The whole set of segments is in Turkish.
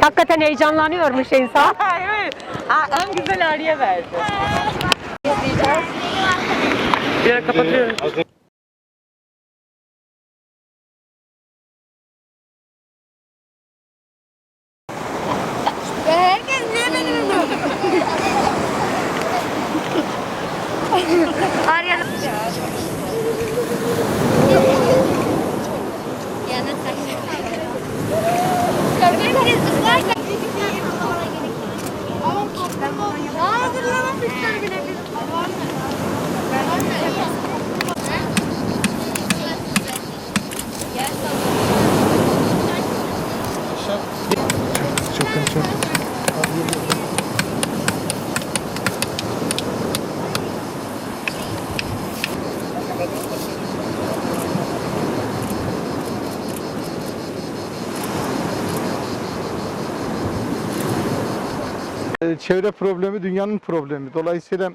Hakikaten heyecanlanıyormuş insan. evet. Aa, en güzel Arya verdi. Bir yere kapatıyorum. Herkes niye benim Arya. Yana Herkes ıslarsa Ama hazırlamamışlar bile biz. E, Çevre problemi dünyanın problemi. Dolayısıyla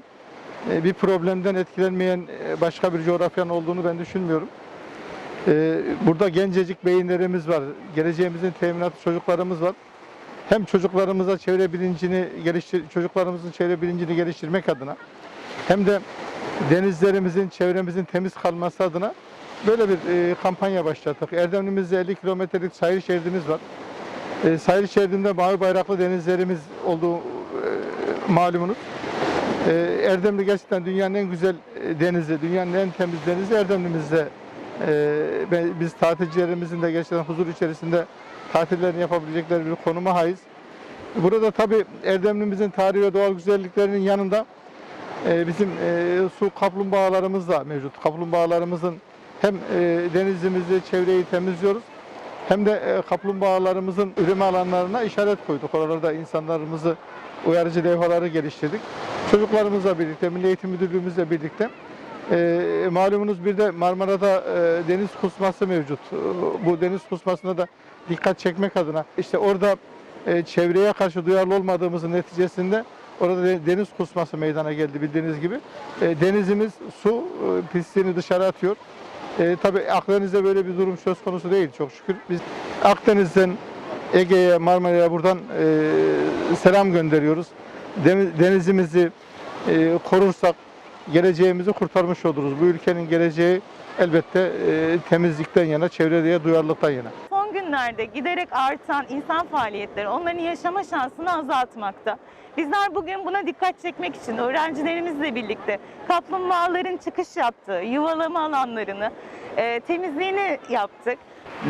e, bir problemden etkilenmeyen e, başka bir coğrafyanın olduğunu ben düşünmüyorum. E, Burada gencecik beyinlerimiz var. Geleceğimizin teminatı çocuklarımız var. Hem çocuklarımıza çevre bilincini geliştir çocuklarımızın çevre bilincini geliştirmek adına hem de denizlerimizin, çevremizin temiz kalması adına böyle bir e, kampanya başlattık. Erdemli'mizde 50 kilometrelik sahil şeridimiz var. E, sahil şeridinde mavi bayraklı denizlerimiz olduğu e, malumunuz. E, Erdemli gerçekten dünyanın en güzel e, denizi, dünyanın en temiz denizi Erdemli'mizde. E, biz tatilcilerimizin de gerçekten huzur içerisinde tatillerini yapabilecekleri bir konuma haiz. Burada tabii Erdemli'mizin tarihi ve doğal güzelliklerinin yanında e, bizim e, su kaplumbağalarımız da mevcut. Kaplumbağalarımızın hem e, denizimizi, çevreyi temizliyoruz hem de e, kaplumbağalarımızın üreme alanlarına işaret koyduk. Oralarda insanlarımızı uyarıcı levhaları geliştirdik. Çocuklarımızla birlikte, Milli Eğitim Müdürlüğümüzle birlikte e, malumunuz bir de Marmara'da e, deniz kusması mevcut. E, Bu deniz kusmasına da dikkat çekmek adına işte orada e, çevreye karşı duyarlı olmadığımızın neticesinde orada de- deniz kusması meydana geldi bildiğiniz gibi. E, denizimiz su e, pisliğini dışarı atıyor. E, tabii Akdeniz'de böyle bir durum söz konusu değil çok şükür. Biz Akdeniz'den Ege'ye, Marmara'ya buradan e, selam gönderiyoruz. Deniz- Denizimizi e, korursak geleceğimizi kurtarmış oluruz. Bu ülkenin geleceği elbette e, temizlikten yana, çevreye duyarlılıktan yana. Son günlerde giderek artan insan faaliyetleri onların yaşama şansını azaltmakta. Bizler bugün buna dikkat çekmek için öğrencilerimizle birlikte kaplumbağaların çıkış yaptığı yuvalama alanlarını, e, temizliğini yaptık.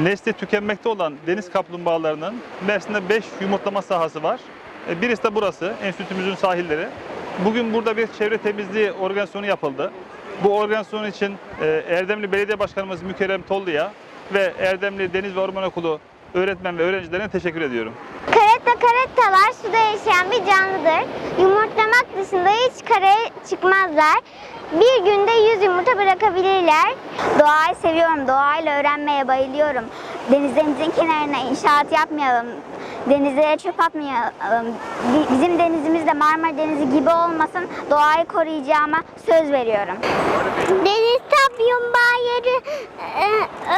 Nesli tükenmekte olan deniz kaplumbağalarının Mersin'de 5 yumurtlama sahası var. E, Birisi de burası, enstitümüzün sahilleri. Bugün burada bir çevre temizliği organizasyonu yapıldı. Bu organizasyon için e, Erdemli Belediye Başkanımız Mükerrem Tollu'ya ve Erdemli Deniz ve Orman Okulu öğretmen ve öğrencilerine teşekkür ediyorum. Karetta karettalar suda yaşayan bir canlıdır. Yumurtlamak dışında hiç karaya çıkmazlar. Bir günde 100 yumurta bırakabilirler. Doğayı seviyorum, doğayla öğrenmeye bayılıyorum. Denizlerimizin kenarına inşaat yapmayalım. Denizlere çöp atmayalım. Bi- Bizim denizimiz de Marmara Denizi gibi olmasın. Doğayı koruyacağıma söz veriyorum. Deniz kaplumbağaları e,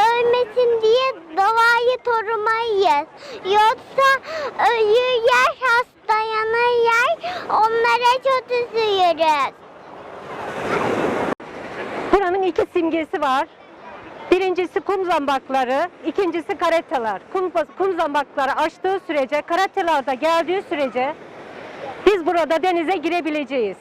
ölmesin diye doğayı korumayız. Yoksa ölür yer, hastalanır yer, onlara çok üzülürüz. Buranın iki simgesi var. Birincisi kum zambakları, ikincisi karateler. Kum, kum zambakları açtığı sürece, karateler de geldiği sürece biz burada denize girebileceğiz.